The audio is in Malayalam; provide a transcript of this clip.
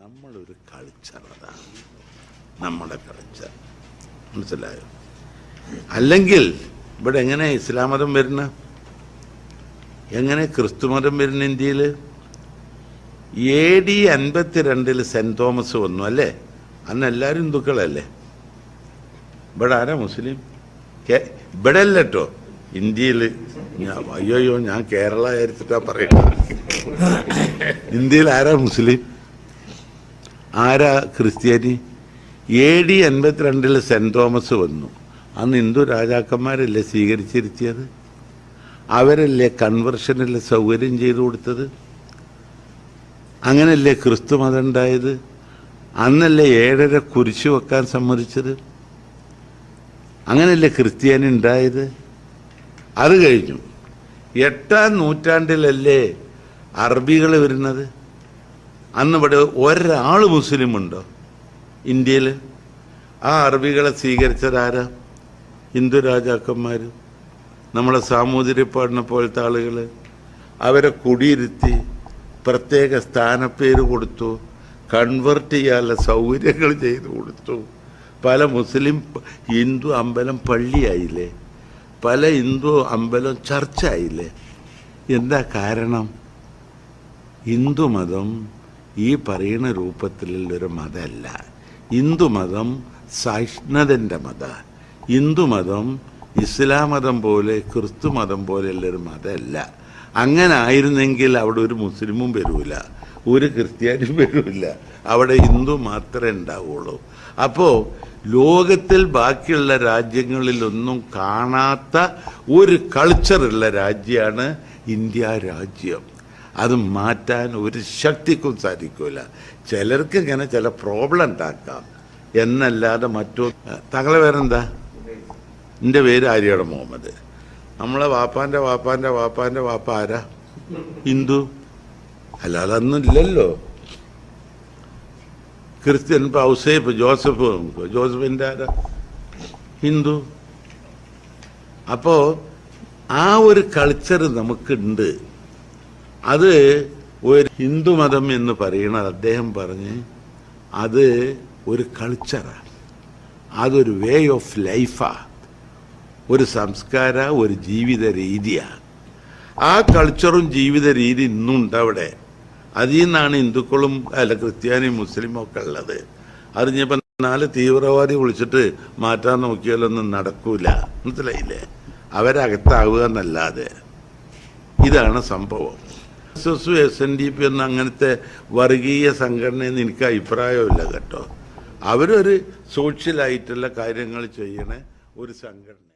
നമ്മളൊരു കൾച്ചർ അതാണ് നമ്മുടെ കൾച്ചർ മനസ്സിലായോ? അല്ലെങ്കിൽ ഇവിടെ എങ്ങനെ ഇസ്ലാം മതം വരുന്ന? എങ്ങനെ ക്രിസ്തു മതം വരുന്ന ഇന്ത്യയിൽ എ ഡി അൻപത്തിരണ്ടിൽ സെന്റ് തോമസ് വന്നു അല്ലേ? അന്ന് എല്ലാവരും ഹിന്ദുക്കളല്ലേ? ഇവിടെ ആരാ മുസ്ലിം? ഇവിടെ അല്ല കേട്ടോ ഇന്ത്യയിൽ അയ്യോയ്യോ ഞാൻ കേരള ആയിരത്തിട്ടാ പറയുന്നത്. ഇന്ത്യയിൽ ആരാ മുസ്ലിം? ആരാ ക്രിസ്ത്യാനി? എ ഡി എൺപത്തിരണ്ടിൽ സെന്റ് തോമസ് വന്നു. അന്ന് ഹിന്ദു രാജാക്കന്മാരല്ലേ സ്വീകരിച്ചിരുത്തിയത്? അവരല്ലേ കൺവെർഷനിൽ സൗകര്യം ചെയ്തു കൊടുത്തത്? അങ്ങനല്ലേ ക്രിസ്തു മതം ഉണ്ടായത്? അന്നല്ലേ ഏഴര കുരിശു വെക്കാൻ സമ്മതിച്ചത്? അങ്ങനല്ലേ ക്രിസ്ത്യാനി ഉണ്ടായത്? അത് കഴിഞ്ഞു. എട്ടാം നൂറ്റാണ്ടിലല്ലേ അറബികൾ വരുന്നത്? അന്ന് ഇവിടെ ഒരാൾ മുസ്ലിം ഉണ്ടോ ഇന്ത്യയിൽ ആ അറബികളെ സ്വീകരിച്ചതാരാ? ഹിന്ദു രാജാക്കന്മാർ നമ്മളെ സാമൂതിരിപ്പാടിനെ പോലത്തെ ആളുകൾ അവരെ കുടിയിരുത്തി പ്രത്യേക സ്ഥാനപ്പേര് കൊടുത്തു കൺവെർട്ട് ചെയ്യാനുള്ള സൗകര്യങ്ങൾ ചെയ്തു കൊടുത്തു. പല മുസ്ലിം ഹിന്ദു അമ്പലം പള്ളിയായില്ലേ? പല ഹിന്ദു അമ്പലം ചർച്ചായില്ലേ? എന്താ കാരണം? ഹിന്ദുമതം ഈ പറയുന്ന രൂപത്തിലുള്ളൊരു മതമല്ല. ഹിന്ദുമതം സഹിഷ്ണുതന്റെ മത. ഹിന്ദുമതം ഇസ്ലാം മതം പോലെ ക്രിസ്തു മതം പോലെയുള്ളൊരു മതമല്ല. അങ്ങനെ ആയിരുന്നെങ്കിൽ അവിടെ ഒരു മുസ്ലിമും വരൂല ഒരു ക്രിസ്ത്യാനിയും വരൂല. അവിടെ ഹിന്ദു മാത്രമേ ഉണ്ടാവുള്ളൂ. അപ്പോൾ ലോകത്തിൽ ബാക്കിയുള്ള രാജ്യങ്ങളിലൊന്നും കാണാത്ത ഒരു കൾച്ചറുള്ള രാജ്യമാണ് ഇന്ത്യ രാജ്യം. അത് മാറ്റാൻ ഒരു ശക്തിക്കും സാധിക്കില്ല ചിലർക്ക് ഇങ്ങനെ ചില പ്രോബ്ലം ഉണ്ടാക്കാം. എന്നല്ലാതെ മറ്റു തങ്ങളെ പേരെന്താ? എന്റെ പേര് ആര്യയുടെ മുഹമ്മദ്. നമ്മളെ വാപ്പാന്റെ വാപ്പാന്റെ വാപ്പാന്റെ വാപ്പ ആരാ? ഹിന്ദു. അല്ലാതെ അതൊന്നും ഇല്ലല്ലോ. ക്രിസ്ത്യൻ ഇപ്പൊ ഔസേപ്പ് ജോസഫ് ജോസഫിന്റെ ആരാ? ഹിന്ദു. അപ്പോ ആ ഒരു കൾച്ചർ നമുക്കുണ്ട്. അത് ഒരു ഹിന്ദുമതം എന്ന് പറയുന്നത് അദ്ദേഹം പറഞ്ഞ് അത് ഒരു കൾച്ചറാണ് അതൊരു വേ ഓഫ് ലൈഫാണ് ഒരു സംസ്കാര ഒരു ജീവിത രീതിയാണ് ആ കൾച്ചറും ജീവിത രീതി ഇന്നുണ്ട് അവിടെ. അതിൽ നിന്നാണ് ഹിന്ദുക്കളും അല്ല ക്രിസ്ത്യാനിയും മുസ്ലിമും ഒക്കെ ഉള്ളത്. അറിഞ്ഞപ്പോൾ നാല് തീവ്രവാദി വിളിച്ചിട്ട് മാറ്റാൻ നോക്കിയാലൊന്നും നടക്കൂല. മനസ്സിലായില്ലേ? അവരകത്താവുക എന്നല്ലാതെ. ഇതാണ് സംഭവം. S S S N D P എന്ന അങ്ങനത്തെ വർഗീയ സംഘടനയെന്ന് എനിക്ക് അഭിപ്രായമില്ല കേട്ടോ. അവരൊരു സോഷ്യലായിട്ടുള്ള കാര്യങ്ങൾ ചെയ്യണ ഒരു സംഘടന.